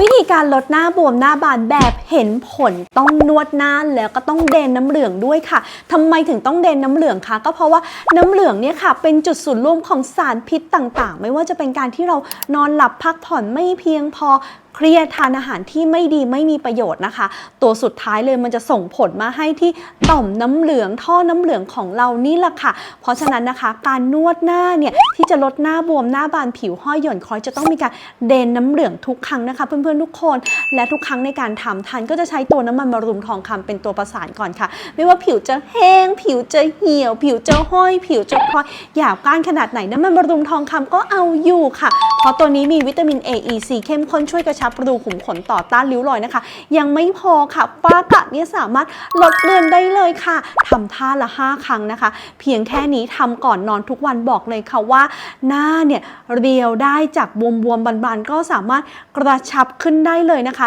วิธีการลดหน้าบวมหน้าบานแบบเห็นผลต้องนวดหน้าแล้วก็ต้องเดนน้ำเหลืองด้วยค่ะทำไมถึงต้องเดนน้ำเหลืองคะก็เพราะว่าน้ำเหลืองเนี่ยค่ะ เป็นจุดศูนย์รวมของสารพิษต่างๆ ไม่ว่าจะเป็นการที่เรานอนหลับพักผ่อนไม่เพียงพอ เครียดทานอาหารที่ไม่ดีไม่มีประโยชน์นะคะ ตัวสุดท้ายเลยมันจะส่งผลมาให้ที่ต่อมน้ำเหลืองท่อน้ำเหลืองของเรานี่แหละค่ะ เพราะฉะนั้นนะคะ การนวดหน้าเนี่ยที่จะลดหน้าบวมหน้าบานผิวห้อยหย่อนคล้อยจะต้องมีการเดนน้ำเหลืองทุกครั้งนะคะ เพื่อนๆทุกคน และทุกครั้งในการทำทันก็จะใช้ตัวน้ำมันมะรุมทองคำเป็นตัวประสานก่อนค่ะ ไม่ว่าผิวจะแห้ง ผิวจะเหี่ยว ผิวจะห้อย ผิวจะคล้อยหยาบก้านขนาดไหนน้ำมันมะรุมทองคำก็เอาอยู่ค่ะ เพราะตัวนี้มีวิตามิน A E C เข้มข้นช่วยกระชับรูขุมขนต่อต้านริ้วรอยนะคะ ยังไม่พอค่ะป้ากระเนี่ยสามารถลดเลือนได้เลยค่ะทำท่าละ 5 ครั้งนะคะ เพียงแค่นี้ทำก่อนนอนทุกวันบอกเลยค่ะว่า หน้าเนี่ยเรียวได้จากบวมๆบานๆ ก็สามารถกระชับขึ้นได้เลยนะคะ